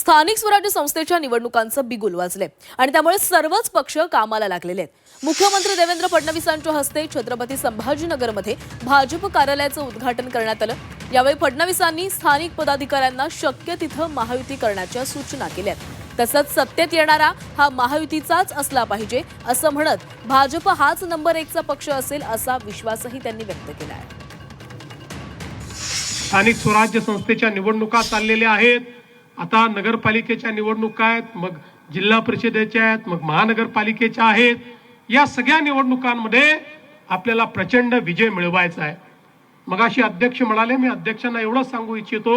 स्थानिक स्वराज्य संस्थेच्या निवडणुकांचं बिगुल वाजले आणि त्यामुळे सर्वच पक्ष कामाला लागलेले आहेत. मुख्यमंत्री देवेंद्र फडणवीसांच्या हस्ते छत्रपती संभाजीनगरमध्ये भाजप कार्यालयाचं उद्घाटन करण्यात आलं. यावेळी फडणवीसांनी स्थानिक पदाधिकाऱ्यांना शक्य तिथं महायुती करण्याच्या सूचना केल्या तसंच सत्तेत येणारा हा महायुतीचाच असला पाहिजे असं म्हणत भाजप हाच नंबर एकचा पक्ष असेल असा विश्वासही त्यांनी व्यक्त केला आहे. स्थानिक स्वराज्य संस्थेच्या निवडणुका चाललेल्या आहेत. आता नगरपालिकेच्या निवडणुका आहेत मग जिल्हा परिषदेच्या आहेत मग महानगरपालिकेच्या आहेत. या सगळ्या निवडणुकांमध्ये आपल्याला प्रचंड विजय मिळवायचा आहे. मग अशी अध्यक्ष म्हणाले मी अध्यक्षांना एवढं सांगू इच्छितो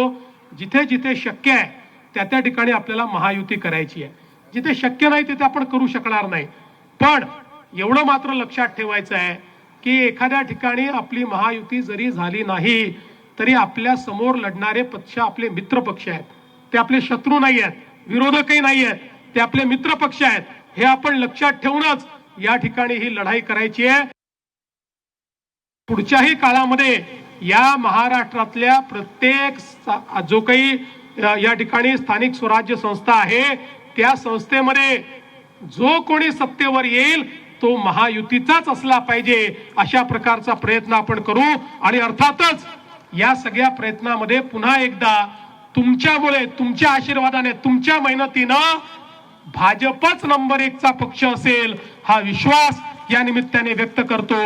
जिथे जिथे शक्य आहे त्या त्या ठिकाणी आपल्याला महायुती करायची आहे. जिथे शक्य नाही तिथे आपण करू शकणार नाही. पण एवढं मात्र लक्षात ठेवायचं आहे की एखाद्या ठिकाणी आपली महायुती जरी झाली नाही तरी आपल्यासमोर लढणारे पक्ष आपले मित्र पक्ष आहेत. ते आपले शत्रू नाही आहेत विरोधकही नाही आहेत ते आपले मित्र पक्ष आहेत. हे आपण लक्षात ठेवूनच या ठिकाणी ही लढाई करायची आहे. पुढच्याही काळामध्ये या महाराष्ट्रातल्या प्रत्येक जो काही या ठिकाणी स्थानिक स्वराज्य संस्था आहे त्या संस्थेमध्ये जो कोणी सत्तेवर येईल तो महायुतीचाच असला पाहिजे अशा प्रकारचा प्रयत्न आपण करू. आणि अर्थातच या सगळ्या प्रयत्नामध्ये पुन्हा एकदा तुमच्यामुळे तुमच्या आशीर्वादाने तुमच्या मेहनतीनं भाजपच नंबर एकचा पक्ष असेल हा विश्वास या निमित्ताने व्यक्त करतो.